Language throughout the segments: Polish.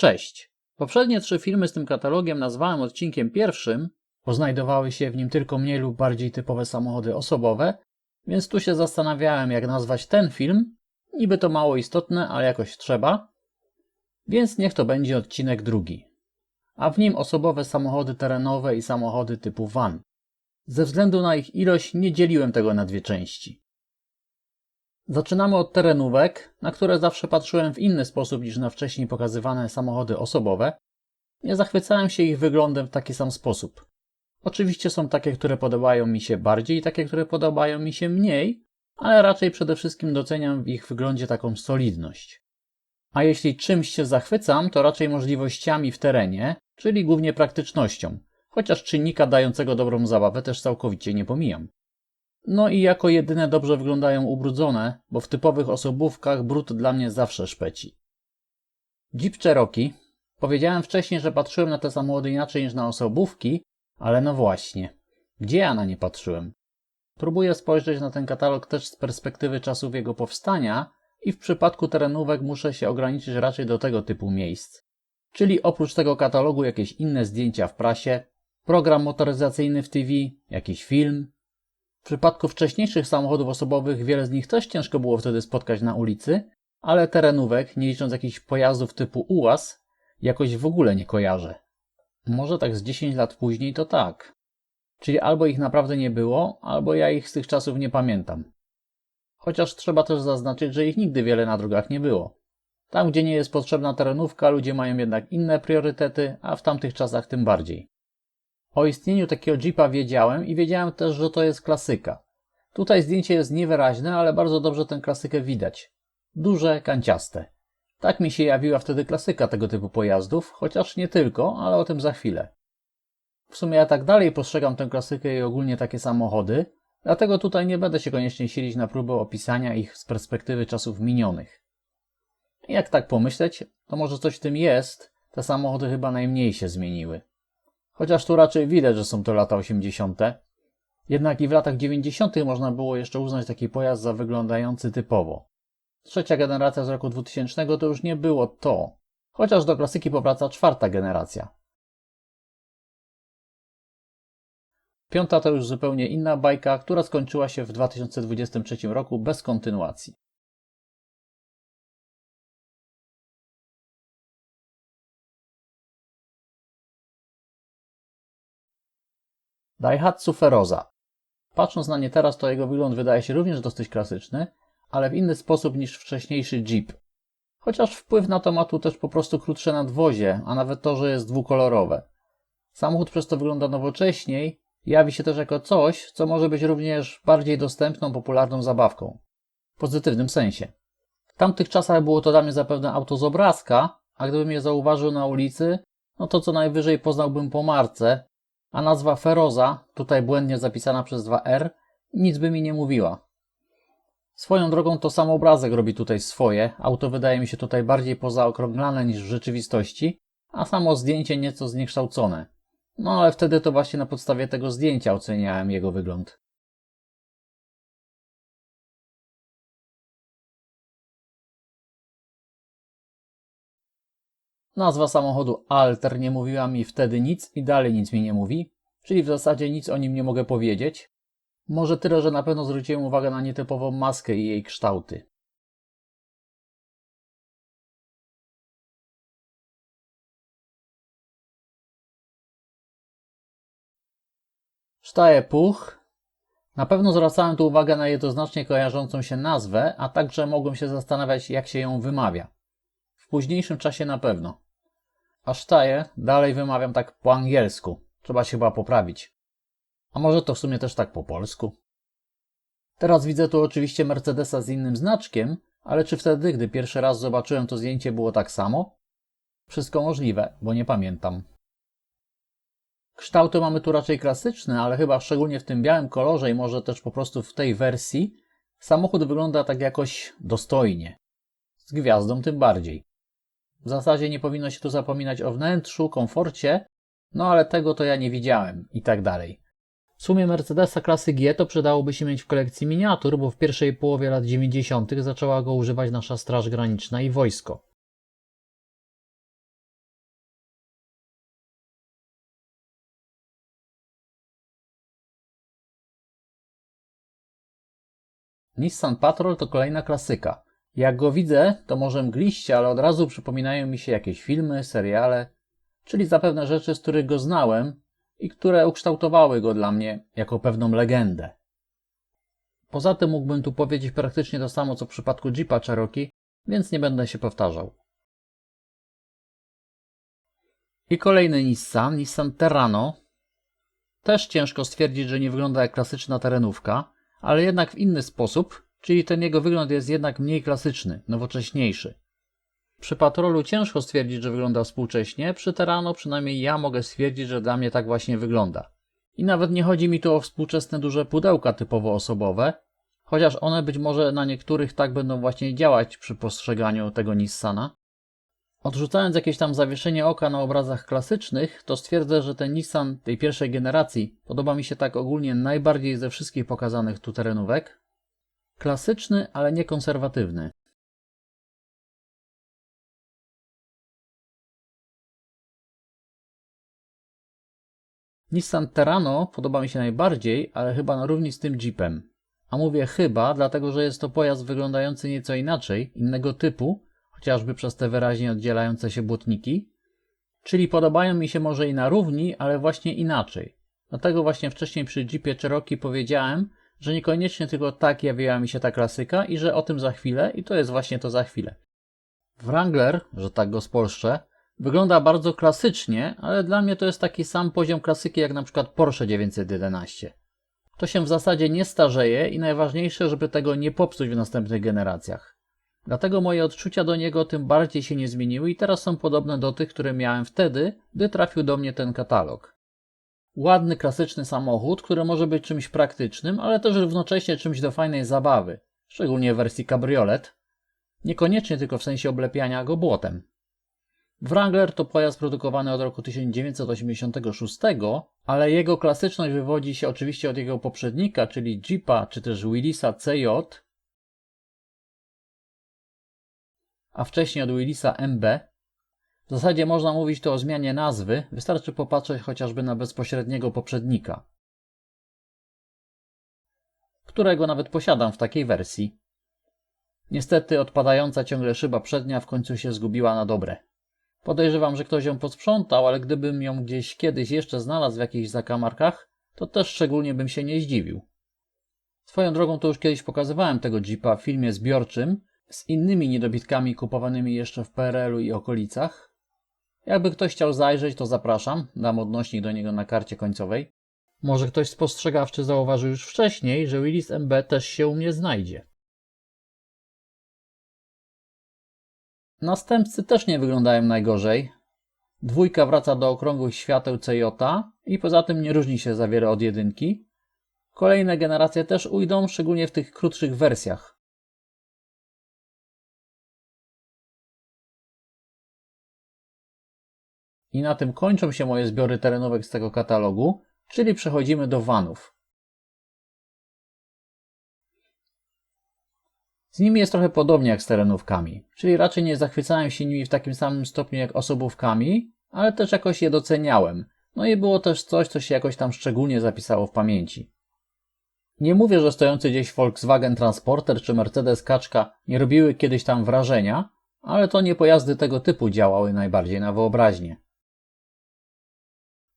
Cześć. Poprzednie trzy filmy z tym katalogiem nazwałem odcinkiem pierwszym, bo znajdowały się w nim tylko mniej lub bardziej typowe samochody osobowe, więc tu się zastanawiałem, jak nazwać ten film. Niby to mało istotne, ale jakoś trzeba. Więc niech to będzie odcinek drugi. A w nim osobowe samochody terenowe i samochody typu van. Ze względu na ich ilość nie dzieliłem tego na dwie części. Zaczynamy od terenówek, na które zawsze patrzyłem w inny sposób niż na wcześniej pokazywane samochody osobowe. Nie zachwycałem się ich wyglądem w taki sam sposób. Oczywiście są takie, które podobają mi się bardziej i takie, które podobają mi się mniej, ale raczej przede wszystkim doceniam w ich wyglądzie taką solidność. A jeśli czymś się zachwycam, to raczej możliwościami w terenie, czyli głównie praktycznością, chociaż czynnika dającego dobrą zabawę też całkowicie nie pomijam. No i jako jedyne dobrze wyglądają ubrudzone, bo w typowych osobówkach brud dla mnie zawsze szpeci. Jeep Cherokee. Powiedziałem wcześniej, że patrzyłem na te samochody inaczej niż na osobówki, ale no właśnie. Gdzie ja na nie patrzyłem? Próbuję spojrzeć na ten katalog też z perspektywy czasów jego powstania i w przypadku terenówek muszę się ograniczyć raczej do tego typu miejsc. Czyli oprócz tego katalogu jakieś inne zdjęcia w prasie, program motoryzacyjny w TV, jakiś film, w przypadku wcześniejszych samochodów osobowych wiele z nich też ciężko było wtedy spotkać na ulicy, ale terenówek, nie licząc jakichś pojazdów typu UAZ, jakoś w ogóle nie kojarzę. Może tak z 10 lat później to tak. Czyli albo ich naprawdę nie było, albo ja ich z tych czasów nie pamiętam. Chociaż trzeba też zaznaczyć, że ich nigdy wiele na drogach nie było. Tam, gdzie nie jest potrzebna terenówka, ludzie mają jednak inne priorytety, a w tamtych czasach tym bardziej. O istnieniu takiego Jeepa wiedziałem i wiedziałem też, że to jest klasyka. Tutaj zdjęcie jest niewyraźne, ale bardzo dobrze tę klasykę widać. Duże, kanciaste. Tak mi się jawiła wtedy klasyka tego typu pojazdów, chociaż nie tylko, ale o tym za chwilę. W sumie ja tak dalej postrzegam tę klasykę i ogólnie takie samochody, dlatego tutaj nie będę się koniecznie silić na próbę opisania ich z perspektywy czasów minionych. Jak tak pomyśleć, to może coś w tym jest, te samochody chyba najmniej się zmieniły. Chociaż tu raczej widać, że są to lata 80. Jednak i w latach 90. można było jeszcze uznać taki pojazd za wyglądający typowo. Trzecia generacja z roku 2000 to już nie było to, chociaż do klasyki powraca czwarta generacja. Piąta to już zupełnie inna bajka, która skończyła się w 2023 roku bez kontynuacji. Daihatsu Feroza. Patrząc na nie teraz, to jego wygląd wydaje się również dosyć klasyczny, ale w inny sposób niż wcześniejszy Jeep. Chociaż wpływ na to ma tu też po prostu krótsze nadwozie, a nawet to, że jest dwukolorowe. Samochód przez to wygląda nowocześniej, jawi się też jako coś, co może być również bardziej dostępną, popularną zabawką. W pozytywnym sensie. W tamtych czasach było to dla mnie zapewne auto z obrazka, a gdybym je zauważył na ulicy, no to co najwyżej poznałbym po marce, a nazwa Feroza, tutaj błędnie zapisana przez 2R, nic by mi nie mówiła. Swoją drogą to sam obrazek robi tutaj swoje, auto wydaje mi się tutaj bardziej pozaokrąglane niż w rzeczywistości, a samo zdjęcie nieco zniekształcone. No ale wtedy to właśnie na podstawie tego zdjęcia oceniałem jego wygląd. Nazwa samochodu Alter nie mówiła mi wtedy nic i dalej nic mi nie mówi, czyli w zasadzie nic o nim nie mogę powiedzieć. Może tyle, że na pewno zwróciłem uwagę na nietypową maskę i jej kształty. Sztaje Puch. Na pewno zwracałem tu uwagę na jednoznacznie kojarzącą się nazwę, a także mogłem się zastanawiać, jak się ją wymawia. Późniejszym czasie na pewno. A sztaje dalej wymawiam tak po angielsku. Trzeba się chyba poprawić. A może to w sumie też tak po polsku? Teraz widzę tu oczywiście Mercedesa z innym znaczkiem, ale czy wtedy, gdy pierwszy raz zobaczyłem to zdjęcie, było tak samo? Wszystko możliwe, bo nie pamiętam. Kształty mamy tu raczej klasyczne, ale chyba szczególnie w tym białym kolorze i może też po prostu w tej wersji samochód wygląda tak jakoś dostojnie. Z gwiazdą tym bardziej. W zasadzie nie powinno się tu zapominać o wnętrzu, komforcie, no ale tego to ja nie widziałem i tak dalej. W sumie Mercedesa klasy G to przydałoby się mieć w kolekcji miniatur, bo w pierwszej połowie lat 90. zaczęła go używać nasza Straż Graniczna i wojsko. Nissan Patrol to kolejna klasyka. Jak go widzę, to może mgliście, ale od razu przypominają mi się jakieś filmy, seriale, czyli zapewne rzeczy, z których go znałem i które ukształtowały go dla mnie jako pewną legendę. Poza tym mógłbym tu powiedzieć praktycznie to samo, co w przypadku Jeepa Cherokee, więc nie będę się powtarzał. I kolejny Nissan, Nissan Terrano. Też ciężko stwierdzić, że nie wygląda jak klasyczna terenówka, ale jednak w inny sposób, czyli ten jego wygląd jest jednak mniej klasyczny, nowocześniejszy. Przy Patrolu ciężko stwierdzić, że wygląda współcześnie, przy Terrano przynajmniej ja mogę stwierdzić, że dla mnie tak właśnie wygląda. I nawet nie chodzi mi tu o współczesne duże pudełka typowo osobowe, chociaż one być może na niektórych tak będą właśnie działać przy postrzeganiu tego Nissana. Odrzucając jakieś tam zawieszenie oka na obrazach klasycznych, to stwierdzę, że ten Nissan tej pierwszej generacji podoba mi się tak ogólnie najbardziej ze wszystkich pokazanych tu terenówek. Klasyczny, ale nie konserwatywny. Nissan Terrano podoba mi się najbardziej, ale chyba na równi z tym Jeepem. A mówię chyba, dlatego że jest to pojazd wyglądający nieco inaczej, innego typu, chociażby przez te wyraźnie oddzielające się błotniki. Czyli podobają mi się może i na równi, ale właśnie inaczej. Dlatego właśnie wcześniej przy Jeepie Cherokee powiedziałem, że niekoniecznie tylko tak jawiła mi się ta klasyka i że o tym za chwilę i to jest właśnie to za chwilę. Wrangler, że tak go spolszczę, wygląda bardzo klasycznie, ale dla mnie to jest taki sam poziom klasyki jak na przykład Porsche 911. To się w zasadzie nie starzeje i najważniejsze, żeby tego nie popsuć w następnych generacjach. Dlatego moje odczucia do niego tym bardziej się nie zmieniły i teraz są podobne do tych, które miałem wtedy, gdy trafił do mnie ten katalog. Ładny, klasyczny samochód, który może być czymś praktycznym, ale też równocześnie czymś do fajnej zabawy, szczególnie w wersji cabriolet. Niekoniecznie tylko w sensie oblepiania go błotem. Wrangler to pojazd produkowany od roku 1986, ale jego klasyczność wywodzi się oczywiście od jego poprzednika, czyli Jeepa czy też Willisa CJ, a wcześniej od Willisa MB. W zasadzie można mówić tu o zmianie nazwy, wystarczy popatrzeć chociażby na bezpośredniego poprzednika, którego nawet posiadam w takiej wersji. Niestety odpadająca ciągle szyba przednia w końcu się zgubiła na dobre. Podejrzewam, że ktoś ją posprzątał, ale gdybym ją gdzieś kiedyś jeszcze znalazł w jakichś zakamarkach, to też szczególnie bym się nie zdziwił. Swoją drogą to już kiedyś pokazywałem tego Jeepa w filmie zbiorczym z innymi niedobitkami kupowanymi jeszcze w PRL-u i okolicach. Jakby ktoś chciał zajrzeć, to zapraszam, dam odnośnik do niego na karcie końcowej. Może ktoś spostrzegawczy zauważył już wcześniej, że Willis MB też się u mnie znajdzie. Następcy też nie wyglądają najgorzej. Dwójka wraca do okrągłych świateł CJ i poza tym nie różni się za wiele od jedynki. Kolejne generacje też ujdą, szczególnie w tych krótszych wersjach. I na tym kończą się moje zbiory terenówek z tego katalogu, czyli przechodzimy do vanów. Z nimi jest trochę podobnie jak z terenówkami, czyli raczej nie zachwycałem się nimi w takim samym stopniu jak osobówkami, ale też jakoś je doceniałem. No i było też coś, co się jakoś tam szczególnie zapisało w pamięci. Nie mówię, że stojący gdzieś Volkswagen Transporter czy Mercedes Kaczka nie robiły kiedyś tam wrażenia, ale to nie pojazdy tego typu działały najbardziej na wyobraźnię.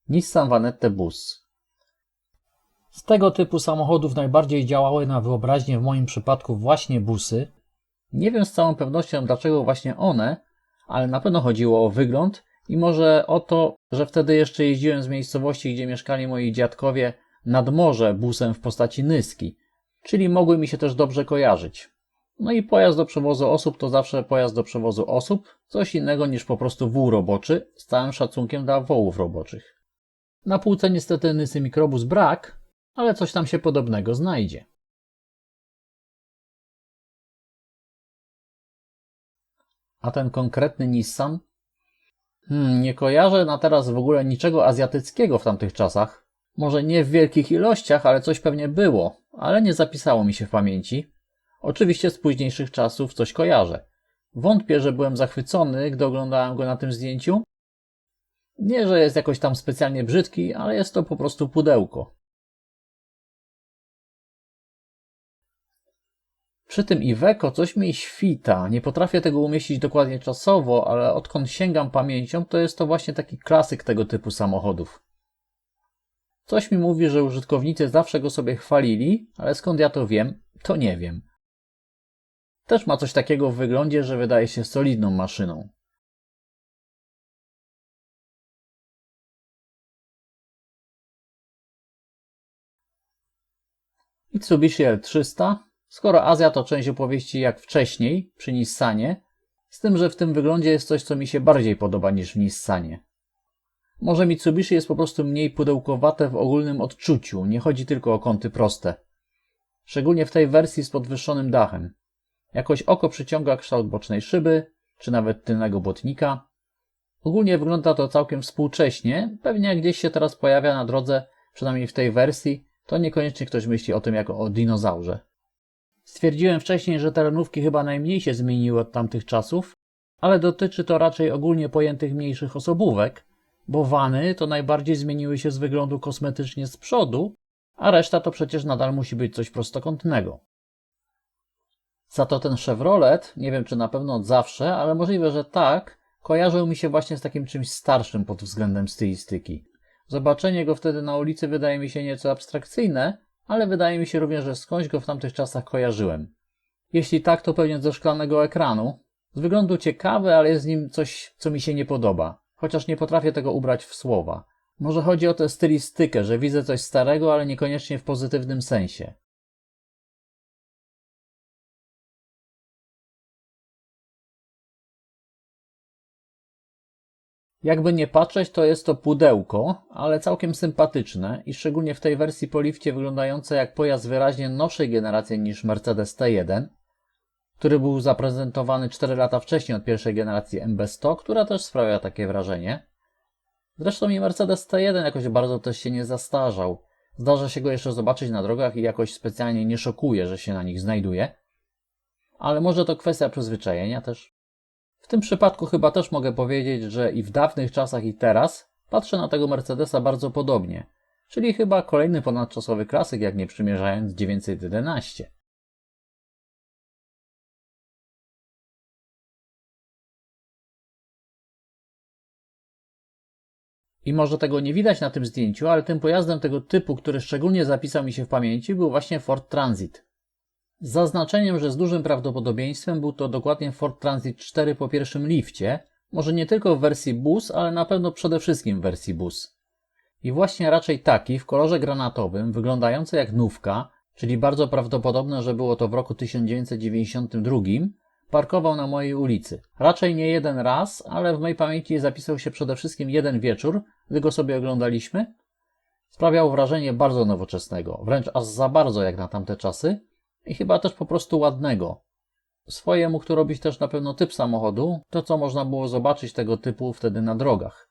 Nissan Vanette Bus z tego typu samochodów najbardziej działały na wyobraźnię w moim przypadku właśnie busy. Nie wiem z całą pewnością dlaczego właśnie one, ale na pewno chodziło o wygląd i może o to, że wtedy jeszcze jeździłem z miejscowości, gdzie mieszkali moi dziadkowie nad morze busem w postaci Nyski, czyli mogły mi się też dobrze kojarzyć. No i pojazd do przewozu osób to zawsze pojazd do przewozu osób, coś innego niż po prostu wół roboczy, z całym szacunkiem dla wołów roboczych. Na półce niestety Nysy Mikrobus brak, ale coś tam się podobnego znajdzie. A ten konkretny Nissan? Hmm, nie kojarzę na teraz w ogóle niczego azjatyckiego w tamtych czasach. Może nie w wielkich ilościach, ale coś pewnie było, ale nie zapisało mi się w pamięci. Oczywiście z późniejszych czasów coś kojarzę. Wątpię, że byłem zachwycony, gdy oglądałem go na tym zdjęciu. Nie, że jest jakoś tam specjalnie brzydki, ale jest to po prostu pudełko. Przy tym Iveco coś mi świta. Nie potrafię tego umieścić dokładnie czasowo, ale odkąd sięgam pamięcią, to jest to właśnie taki klasyk tego typu samochodów. Coś mi mówi, że użytkownicy zawsze go sobie chwalili, ale skąd ja to wiem, to nie wiem. Też ma coś takiego w wyglądzie, że wydaje się solidną maszyną. Mitsubishi L300. Skoro Azja to część opowieści jak wcześniej, przy Nissanie, z tym, że w tym wyglądzie jest coś, co mi się bardziej podoba niż w Nissanie. Może Mitsubishi jest po prostu mniej pudełkowate w ogólnym odczuciu, nie chodzi tylko o kąty proste. Szczególnie w tej wersji z podwyższonym dachem. Jakoś oko przyciąga kształt bocznej szyby, czy nawet tylnego błotnika. Ogólnie wygląda to całkiem współcześnie, pewnie gdzieś się teraz pojawia na drodze, przynajmniej w tej wersji, to niekoniecznie ktoś myśli o tym jako o dinozaurze. Stwierdziłem wcześniej, że terenówki chyba najmniej się zmieniły od tamtych czasów, ale dotyczy to raczej ogólnie pojętych mniejszych osobówek, bo wany to najbardziej zmieniły się z wyglądu kosmetycznie z przodu, a reszta to przecież nadal musi być coś prostokątnego. Za to ten Chevrolet, nie wiem czy na pewno od zawsze, ale możliwe, że tak, kojarzył mi się właśnie z takim czymś starszym pod względem stylistyki. Zobaczenie go wtedy na ulicy wydaje mi się nieco abstrakcyjne, ale wydaje mi się również, że skądś go w tamtych czasach kojarzyłem. Jeśli tak, to pewnie ze szklanego ekranu. Z wyglądu ciekawy, ale jest z nim coś, co mi się nie podoba. Chociaż nie potrafię tego ubrać w słowa. Może chodzi o tę stylistykę, że widzę coś starego, ale niekoniecznie w pozytywnym sensie. Jakby nie patrzeć, to jest to pudełko, ale całkiem sympatyczne i szczególnie w tej wersji po lifcie wyglądające jak pojazd wyraźnie nowszej generacji niż Mercedes T1, który był zaprezentowany 4 lata wcześniej od pierwszej generacji MB100, która też sprawia takie wrażenie. Zresztą i Mercedes T1 jakoś bardzo też się nie zastarzał. Zdarza się go jeszcze zobaczyć na drogach i jakoś specjalnie nie szokuje, że się na nich znajduje. Ale może to kwestia przyzwyczajenia też. W tym przypadku chyba też mogę powiedzieć, że i w dawnych czasach i teraz patrzę na tego Mercedesa bardzo podobnie. Czyli chyba kolejny ponadczasowy klasyk, jak nie przymierzając 911. I może tego nie widać na tym zdjęciu, ale tym pojazdem tego typu, który szczególnie zapisał mi się w pamięci, był właśnie Ford Transit. Z zaznaczeniem, że z dużym prawdopodobieństwem był to dokładnie Ford Transit 4 po pierwszym lifcie, może nie tylko w wersji bus, ale na pewno przede wszystkim w wersji bus. I właśnie raczej taki, w kolorze granatowym, wyglądający jak nówka, czyli bardzo prawdopodobne, że było to w roku 1992, parkował na mojej ulicy. Raczej nie jeden raz, ale w mojej pamięci zapisał się przede wszystkim jeden wieczór, gdy go sobie oglądaliśmy. Sprawiał wrażenie bardzo nowoczesnego, wręcz aż za bardzo jak na tamte czasy i chyba też po prostu ładnego. Swoje mógł to robić też na pewno typ samochodu, to co można było zobaczyć tego typu wtedy na drogach.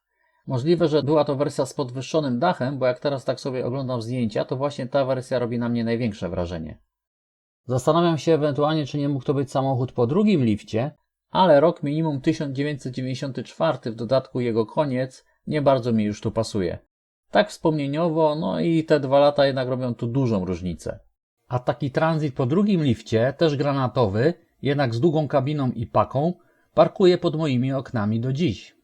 Możliwe, że była to wersja z podwyższonym dachem, bo jak teraz tak sobie oglądam zdjęcia, to właśnie ta wersja robi na mnie największe wrażenie. Zastanawiam się ewentualnie, czy nie mógł to być samochód po drugim lifcie, ale rok minimum 1994, w dodatku jego koniec, nie bardzo mi już tu pasuje. Tak wspomnieniowo, no i te dwa lata jednak robią tu dużą różnicę. A taki transit po drugim lifcie, też granatowy, jednak z długą kabiną i paką, parkuje pod moimi oknami do dziś.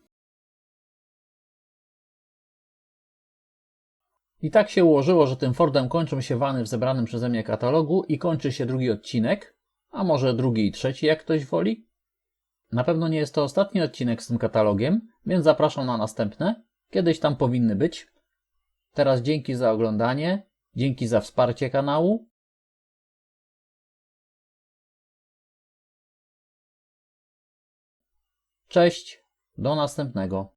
I tak się ułożyło, że tym Fordem kończą się wany w zebranym przeze mnie katalogu i kończy się drugi odcinek, a może drugi i trzeci, jak ktoś woli. Na pewno nie jest to ostatni odcinek z tym katalogiem, więc zapraszam na następne. Kiedyś tam powinny być. Teraz dzięki za oglądanie, dzięki za wsparcie kanału. Cześć, do następnego.